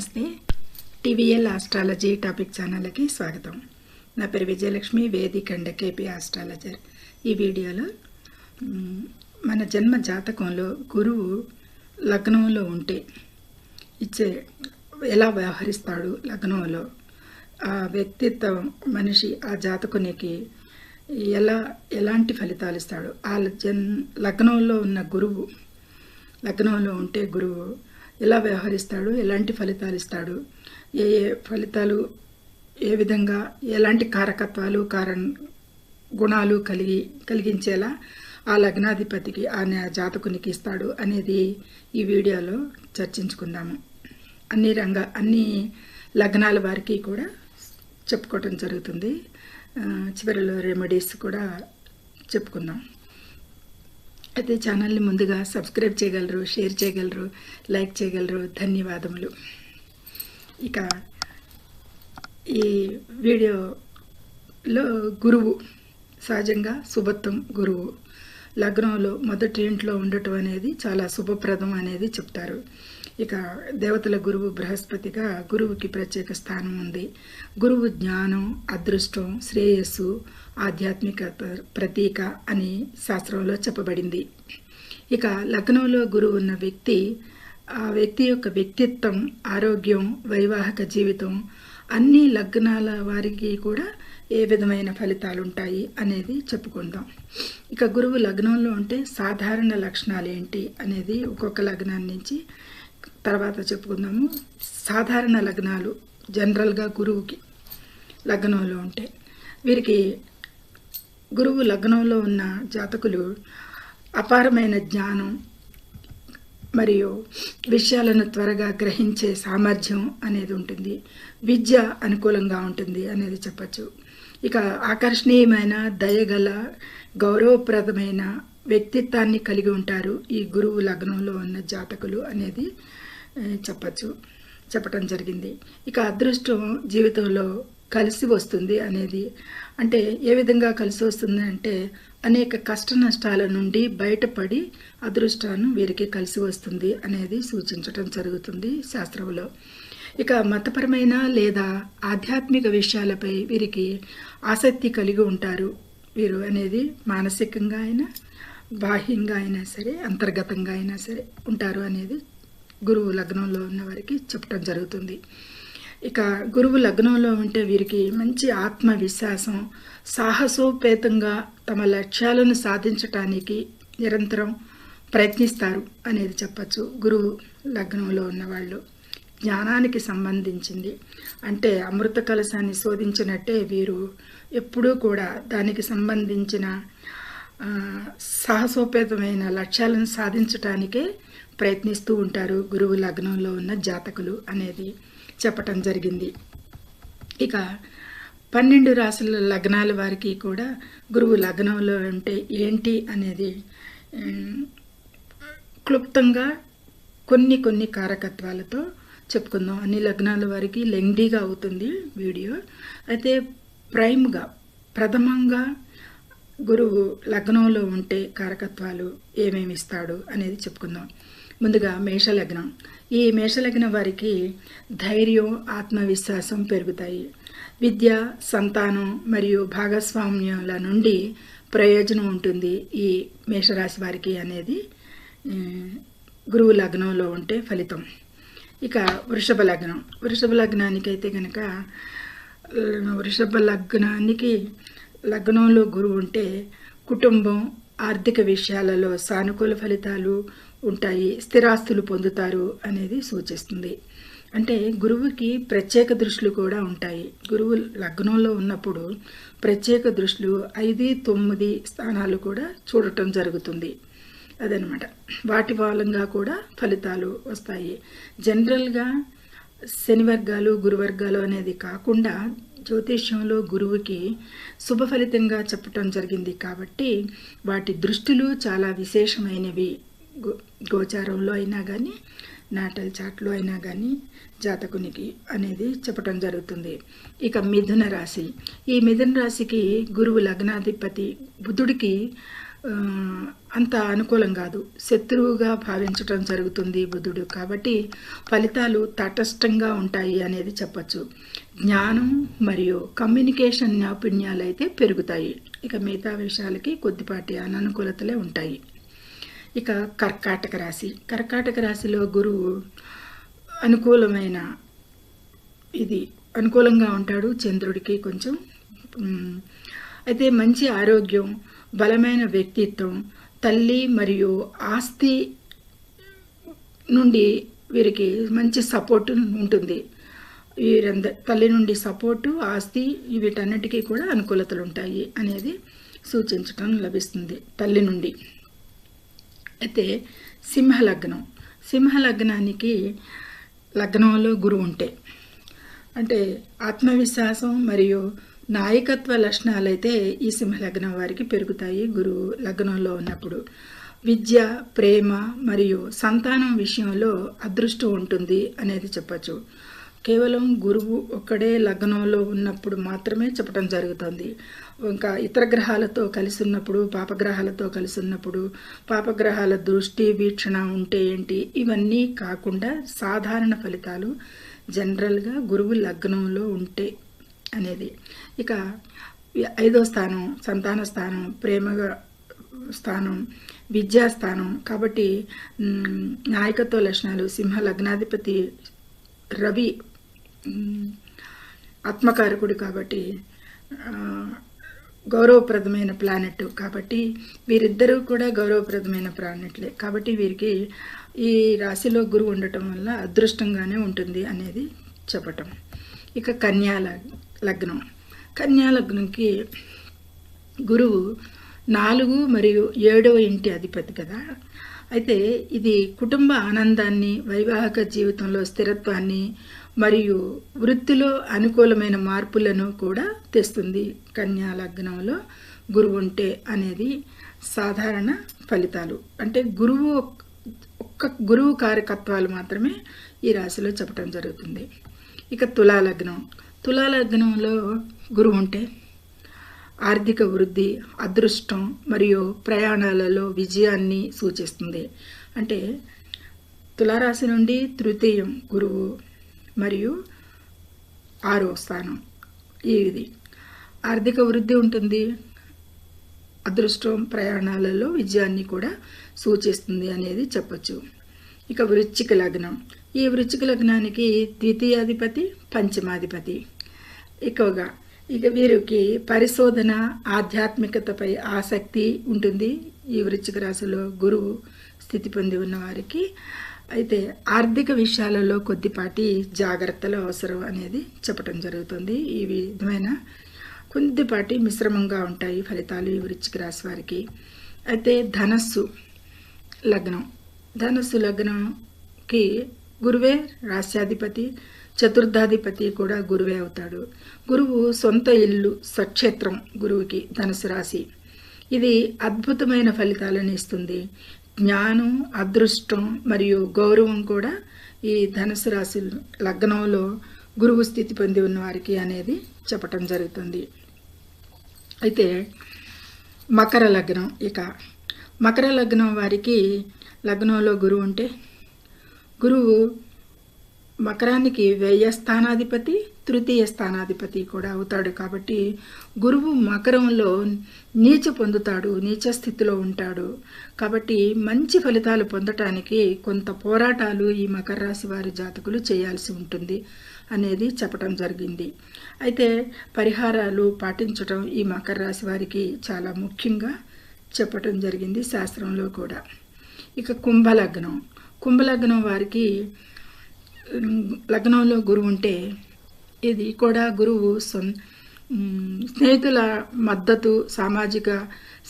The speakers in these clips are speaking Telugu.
నమస్తే. టీవీఎల్ ఆస్ట్రాలజీ టాపిక్ ఛానల్కి స్వాగతం. నా పేరు విజయలక్ష్మి వేదిక అండ్ కేపీ ఆస్ట్రాలజర్. ఈ వీడియోలో మన జన్మ జాతకంలో గురువు లగ్నంలో ఉంటే ఇచ్చే ఎలా వ్యవహరిస్తాడు లగ్నంలో? ఆ వ్యక్తిత్వం మనిషి ఆ జాతకునికి ఎలా ఎలాంటి ఫలితాలు ఇస్తాడు? ఆ జన్ లగ్నంలో ఉన్న గురువు లగ్నంలో ఉంటే గురువు ఎలా వ్యవహరిస్తాడు ఎలాంటి ఫలితాలు ఇస్తాడు ఏ ఏ ఫలితాలు ఏ విధంగా ఎలాంటి కారకత్వాలు కారణ గుణాలు కలిగి కలిగించేలా ఆ లగ్నాధిపతికి ఆ జాతకునికి ఇస్తాడు అనేది ఈ వీడియోలో చర్చించుకుందాము. అన్ని రంగ అన్ని లగ్నాల వారికి కూడా చెప్పుకోవటం జరుగుతుంది. చివరిలో రెమెడీస్ కూడా చెప్పుకుందాం. అయితే ఛానల్ని ముందుగా సబ్స్క్రైబ్ చేయగలరు షేర్ చేయగలరు లైక్ చేయగలరు. ధన్యవాదములు. ఇక ఈ వీడియోలో గురువు సహజంగా శుభత్వం గురువు. లగ్నంలో మొదటి ఇంట్లో ఉండటం అనేది చాలా శుభప్రదం అనేది చెప్తారు. ఇక దేవతల గురువు బృహస్పతిగా గురువుకి ప్రత్యేక స్థానం ఉంది. గురువు జ్ఞానం అదృష్టం శ్రేయస్సు ఆధ్యాత్మిక ప్రతీక అని శాస్త్రంలో చెప్పబడింది. ఇక లగ్నంలో గురువు ఉన్న వ్యక్తి ఆ వ్యక్తి యొక్క వ్యక్తిత్వం ఆరోగ్యం వైవాహిక జీవితం అన్ని లగ్నాల వారికి కూడా ఏ విధమైన ఫలితాలు ఉంటాయి అనేది చెప్పుకుందాం. ఇక గురువు లగ్నంలో ఉంటే సాధారణ లక్షణాలు ఏంటి అనేది ఒక్కొక్క లగ్నాన్ని నుంచి తర్వాత చెప్పుకుందాము. సాధారణ లగ్నాలు జనరల్గా గురువుకి లగ్నంలో ఉంటే వీరికి గురువు లగ్నంలో ఉన్న జాతకులు అపారమైన జ్ఞానం మరియు విషయాలను త్వరగా గ్రహించే సామర్థ్యం అనేది ఉంటుంది. విద్య అనుకూలంగా ఉంటుంది అనేది చెప్పచ్చు. ఇక ఆకర్షణీయమైన దయగల గౌరవప్రదమైన వ్యక్తిత్వాన్ని కలిగి ఉంటారు ఈ గురువు లగ్నంలో ఉన్న జాతకులు అనేది చెప్పచ్చు చెప్పటం జరిగింది. ఇక అదృష్టం జీవితంలో కలిసి వస్తుంది అనేది. అంటే ఏ విధంగా కలిసి వస్తుంది అంటే అనేక కష్ట నష్టాల నుండి బయటపడి అదృష్టాన్ని వీరికి కలిసి వస్తుంది అనేది సూచించటం జరుగుతుంది శాస్త్రంలో. ఇక మతపరమైన లేదా ఆధ్యాత్మిక విషయాలపై వీరికి ఆసక్తి కలిగి ఉంటారు. వీరు అనేది మానసికంగా అయినా బాహ్యంగా అయినా సరే అంతర్గతంగా అయినా సరే ఉంటారు అనేది గురువు లగ్నంలో ఉన్న వారికి చెప్పడం జరుగుతుంది. ఇక గురువు లగ్నంలో ఉంటే వీరికి మంచి ఆత్మవిశ్వాసం సాహసోపేతంగా తమ లక్ష్యాలను సాధించటానికి నిరంతరం ప్రయత్నిస్తారు అనేది చెప్పచ్చు గురువు లగ్నంలో ఉన్నవాళ్ళు. జ్ఞానానికి సంబంధించింది. అంటే అమృత కలశాన్ని శోధించినట్టే వీరు ఎప్పుడూ కూడా దానికి సంబంధించిన సాహసోపేతమైన లక్ష్యాలను సాధించటానికే ప్రయత్నిస్తూ ఉంటారు గురువు లగ్నంలో ఉన్న జాతకులు అనేది చెప్పటం జరిగింది. ఇక పన్నెండు రాసుల లగ్నాల వారికి కూడా గురువు లగ్నంలో ఉంటే ఏంటి అనేది క్లుప్తంగా కొన్ని కొన్ని కారకత్వాలతో చెప్పుకుందాం. అన్ని లగ్నాల వారికి లెంగ్డీగా అవుతుంది వీడియో. అయితే ప్రైమ్గా ప్రథమంగా గురువు లగ్నంలో ఉంటే కారకత్వాలు ఏమేమి ఇస్తాడు అనేది చెప్పుకుందాం. ముందుగా మేషలగ్నం. ఈ మేషలగ్నం వారికి ధైర్యం ఆత్మవిశ్వాసం పెరుగుతాయి. విద్య సంతానం మరియు భాగస్వామ్యాల నుండి ప్రయోజనం ఉంటుంది ఈ మేషరాశి వారికి అనేది గురువు లగ్నంలో ఉంటే ఫలితం. ఇక వృషభ లగ్నం. వృషభ లగ్నానికి అయితే కనుక వృషభ లగ్నానికి లగ్నంలో గురువు ఉంటే కుటుంబం ఆర్థిక విషయాలలో సానుకూల ఫలితాలు ఉంటాయి స్థిరాస్తులు పొందుతారు అనేది సూచిస్తుంది. అంటే గురువుకి ప్రత్యేక దృష్టిలు కూడా ఉంటాయి. గురువు లగ్నంలో ఉన్నప్పుడు ప్రత్యేక దృష్టిలు ఐదు తొమ్మిది స్థానాలు కూడా చూడటం జరుగుతుంది. అదనమాట. వాటి మూలంగా కూడా ఫలితాలు వస్తాయి. జనరల్గా శనివర్గాలు గురువర్గాలు అనేది కాకుండా జ్యోతిష్యంలో గురువుకి శుభ ఫలితంగా చెప్పటం జరిగింది కాబట్టి వాటి దృష్టిలు చాలా విశేషమైనవి. గో గోచారంలో అయినా కానీ నాటల్ చాట్లో అయినా కానీ జాతకునికి అనేది చెప్పటం జరుగుతుంది. ఇక మిథున రాశి. ఈ మిథున రాశికి గురువు లగ్నాధిపతి బుధుడికి అంత అనుకూలం కాదు. శత్రువుగా భావించటం జరుగుతుంది బుధుడు కాబట్టి ఫలితాలు తటస్థంగా ఉంటాయి అనేది చెప్పచ్చు. జ్ఞానం మరియు కమ్యూనికేషన్ నైపుణ్యాలు అయితే పెరుగుతాయి. ఇక మిగతా విషయాలకి కొద్దిపాటి అననుకూలతలే ఉంటాయి. ఇక కర్కాటక రాశి. కర్కాటక రాశిలో గురువు అనుకూలమైన ఇది అనుకూలంగా ఉంటాడు. చంద్రుడికి కొంచెం అయితే మంచి ఆరోగ్యం బలమైన వ్యక్తిత్వం తల్లి మరియు ఆస్తి నుండి వీరికి మంచి సపోర్ట్ ఉంటుంది. వీరంద తల్లి నుండి సపోర్టు ఆస్తి వీటన్నిటికీ కూడా అనుకూలతలు ఉంటాయి అనేది సూచించటం లభిస్తుంది తల్లి నుండి. అయితే సింహ లగ్నం. సింహ లగ్నానికి లగ్నంలో గురువు ఉంటే అంటే ఆత్మవిశ్వాసం మరియు నాయకత్వ లక్షణాలు అయితే ఈ సింహ లగ్నం వారికి పెరుగుతాయి గురువు లగ్నంలో ఉన్నప్పుడు. విద్య ప్రేమ మరియు సంతానం విషయంలో అదృష్టం ఉంటుంది అనేది చెప్పచ్చు. కేవలం గురువు ఒక్కడే లగ్నంలో ఉన్నప్పుడు మాత్రమే చెప్పడం జరుగుతుంది. ఇంకా ఇతర గ్రహాలతో కలిసి ఉన్నప్పుడు పాపగ్రహాలతో కలిసి ఉన్నప్పుడు పాపగ్రహాల దృష్టి వీక్షణ ఉంటే ఏంటి? ఇవన్నీ కాకుండా సాధారణ ఫలితాలు. జనరల్గా గురువు లగ్నంలో ఉంటే అనేది. ఇక ఐదో స్థానం సంతాన స్థానం ప్రేమగా స్థానం విద్యా స్థానం. కాబట్టి నాయకత్వ లక్షణాలు సింహ లగ్నాధిపతి రవి ఆత్మకారకుడు కాబట్టి గౌరవప్రదమైన ప్లానెట్ కాబట్టి వీరిద్దరూ కూడా గౌరవప్రదమైన ప్లానెట్లే కాబట్టి వీరికి ఈ రాశిలో గురువు ఉండటం వల్ల అదృష్టంగానే ఉంటుంది అనేది చెప్పటం. ఇక కన్యా లగ్నం. కన్యా లగ్నంకి గురువు నాలుగు మరియు ఏడవ ఇంటి అధిపతి కదా. అయితే ఇది కుటుంబ ఆనందాన్ని వైవాహిక జీవితంలో స్థిరత్వాన్ని మరియు వృత్తిలో అనుకూలమైన మార్పులను కూడా తెస్తుంది. కన్యా లగ్నంలో గురువు ఉంటే అనేది సాధారణ ఫలితాలు. అంటే గురువు ఒక్క గురువు కారకత్వాలు మాత్రమే ఈ రాశిలో చెప్పడం జరుగుతుంది. ఇక తులా తులాలగ్నంలో గురువు ఉంటే ఆర్థిక వృద్ధి అదృష్టం మరియు ప్రయాణాలలో విజయాన్ని సూచిస్తుంది. అంటే తులారాశి నుండి తృతీయం గురువు మరియు ఆరో స్థానం. ఇది. ఆర్థిక వృద్ధి ఉంటుంది. అదృష్టం ప్రయాణాలలో విజయాన్ని కూడా సూచిస్తుంది అనేది చెప్పచ్చు. ఇక వృశ్చిక లగ్నం. ఈ వృచ్చిక లగ్నానికి ద్వితీయాధిపతి పంచమాధిపతి. ఎక్కువగా ఇక వీరికి పరిశోధన ఆధ్యాత్మికతపై ఆసక్తి ఉంటుంది. ఈ వృచ్చిక రాశిలో గురువు స్థితి పొంది ఉన్నవారికి అయితే ఆర్థిక విషయాలలో కొద్దిపాటి జాగ్రత్తలు అవసరం అనేది చెప్పటం జరుగుతుంది. ఈ విధమైన కొద్దిపాటి మిశ్రమంగా ఉంటాయి ఫలితాలు ఈ వృచ్చిక రాశి వారికి. అయితే ధనస్సు లగ్నం. ధనస్సు లగ్నంకి గురువే రాశ్యాధిపతి చతుర్థాధిపతి కూడా గురువే అవుతాడు. గురువు సొంత ఇల్లు సక్షేత్రం గురువుకి ధనుసు రాశి. ఇది అద్భుతమైన ఫలితాలను ఇస్తుంది. జ్ఞానం అదృష్టం మరియు గౌరవం కూడా ఈ ధనుసు రాశి లగ్నంలో గురువు స్థితి పొంది ఉన్న వారికి అనేది చెప్పటం జరుగుతుంది. అయితే మకర లగ్నం ఇక. మకర లగ్నం వారికి లగ్నంలో గురువు ఉంటే గురువు మకరానికి వ్యయ స్థానాధిపతి తృతీయ స్థానాధిపతి కూడా అవుతాడు కాబట్టి గురువు మకరంలో నీచ పొందుతాడు నీచ స్థితిలో ఉంటాడు. కాబట్టి మంచి ఫలితాలు పొందటానికి కొంత పోరాటాలు ఈ మకర రాశి వారి జాతకులు చేయాల్సి ఉంటుంది అనేది చెప్పడం జరిగింది. అయితే పరిహారాలు పాటించడం ఈ మకర రాశి వారికి చాలా ముఖ్యంగా చెప్పటం జరిగింది శాస్త్రంలో కూడా. ఇక కుంభలగ్నం. కుంభలగ్నం వారికి లగ్నంలో గురువు ఉంటే ఇది కూడా గురువు స్నేహితుల మద్దతు సామాజిక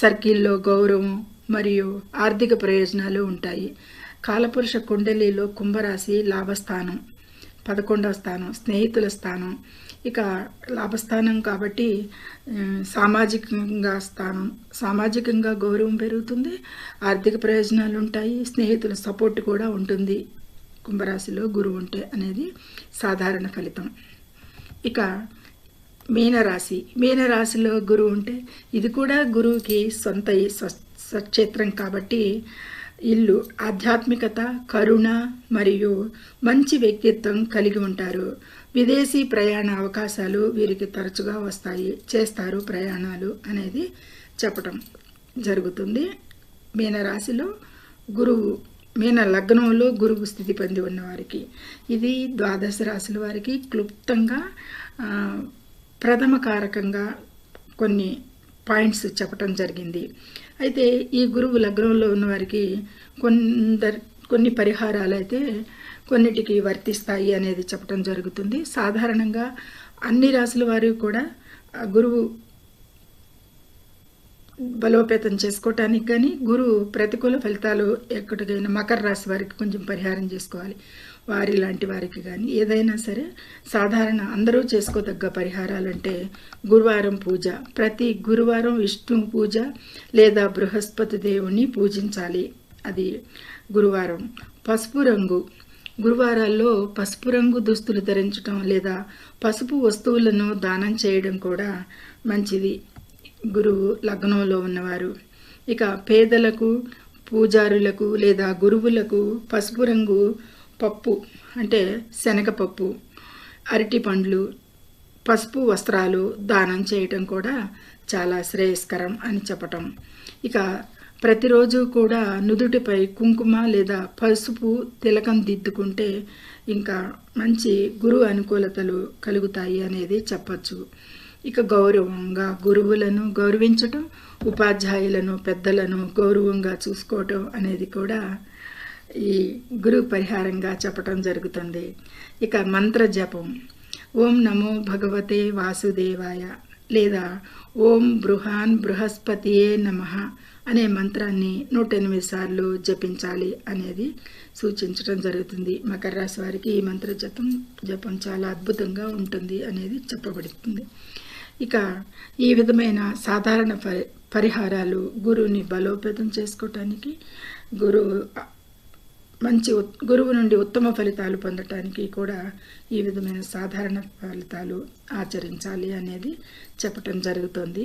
సర్కిల్లో గౌరవం మరియు ఆర్థిక ప్రయోజనాలు ఉంటాయి. కాలపురుష కుండలిలో కుంభరాశి లాభస్థానం పదకొండవ స్థానం స్నేహితుల స్థానం ఇక లాభస్థానం కాబట్టి సామాజికంగా స్థానం సామాజికంగా గౌరవం పెరుగుతుంది ఆర్థిక ప్రయోజనాలు ఉంటాయి స్నేహితుల సపోర్ట్ కూడా ఉంటుంది. కుంభరాశిలో గురువు ఉంటే అనేది సాధారణ ఫలితం. ఇక మీనరాశి మీనరాశిలో గురువు ఉంటే ఇది కూడా గురువుకి సొంత సక్షేత్రం కాబట్టి ఇల్లు ఆధ్యాత్మికత కరుణ మరియు మంచి వ్యక్తిత్వం కలిగి ఉంటారు. విదేశీ ప్రయాణ అవకాశాలు వీరికి తరచుగా వస్తాయి చేస్తారు ప్రయాణాలు అనేది చెప్పటం జరుగుతుంది. మీనరాశిలో గురువు మీన లగ్నంలో గురువు స్థితి పొంది ఉన్నవారికి ఇది ద్వాదశ రాశుల వారికి క్లుప్తంగా ప్రథమ కారకంగా కొన్ని పాయింట్స్ చెప్పటం జరిగింది. అయితే ఈ గురువు లగ్నంలో ఉన్నవారికి కొందరు కొన్ని పరిహారాలు అయితే కొన్నిటికి వర్తిస్తాయి అనేది చెప్పటం జరుగుతుంది. సాధారణంగా అన్ని రాసుల వారు కూడా గురువు బలోపేతం చేసుకోవటానికి కానీ గురువు ప్రతికూల ఫలితాలు ఎక్కడికైనా మకర రాశి వారికి కొంచెం పరిహారం చేసుకోవాలి. వారి లాంటి వారికి కానీ ఏదైనా సరే సాధారణ అందరూ చేసుకోదగ్గ పరిహారాలు అంటే గురువారం పూజ. ప్రతి గురువారం విష్ణు పూజ లేదా బృహస్పతి దేవుణ్ణి పూజించాలి. అది గురువారం. పసుపు రంగు గురువారాల్లో పసుపు రంగు దుస్తులు ధరించడం లేదా పసుపు వస్తువులను దానం చేయడం కూడా మంచిది. గురువు లగ్నంలో ఉన్నవారు. ఇక పేదలకు పూజారులకు లేదా గురువులకు పసుపు రంగు పప్పు అంటే శనగపప్పు అరటి పండ్లు పసుపు వస్త్రాలు దానం చేయటం కూడా చాలా శ్రేయస్కరం అని చెప్పటం. ఇక ప్రతిరోజు కూడా నుదుటిపై కుంకుమ లేదా పసుపు తిలకం దిద్దుకుంటే ఇంకా మంచి గురు అనుకూలతలు కలుగుతాయి అనేది చెప్పచ్చు. ఇక గౌరవంగా గురువులను గౌరవించటం ఉపాధ్యాయులను పెద్దలను గౌరవంగా చూసుకోవటం అనేది కూడా ఈ గురు పరిహారంగా చెప్పటం జరుగుతుంది. ఇక మంత్ర జపం. ఓం నమో భగవతే వాసుదేవాయ లేదా ఓం బృహాన్ బృహస్పతియే నమః అనే మంత్రాన్ని నూట ఎనిమిది సార్లు జపించాలి అనేది సూచించడం జరుగుతుంది. మకర రాశి వారికి ఈ మంత్ర జపం జపం చాలా అద్భుతంగా ఉంటుంది అనేది చెప్పబడుతుంది. ఇక ఈ విధమైన సాధారణ పరి పరిహారాలు గురువుని బలోపేతం చేసుకోవటానికి గురువు మంచి గురువు నుండి ఉత్తమ ఫలితాలు పొందటానికి కూడా ఈ విధమైన సాధారణ ఫలితాలు ఆచరించాలి అనేది చెప్పటం జరుగుతుంది.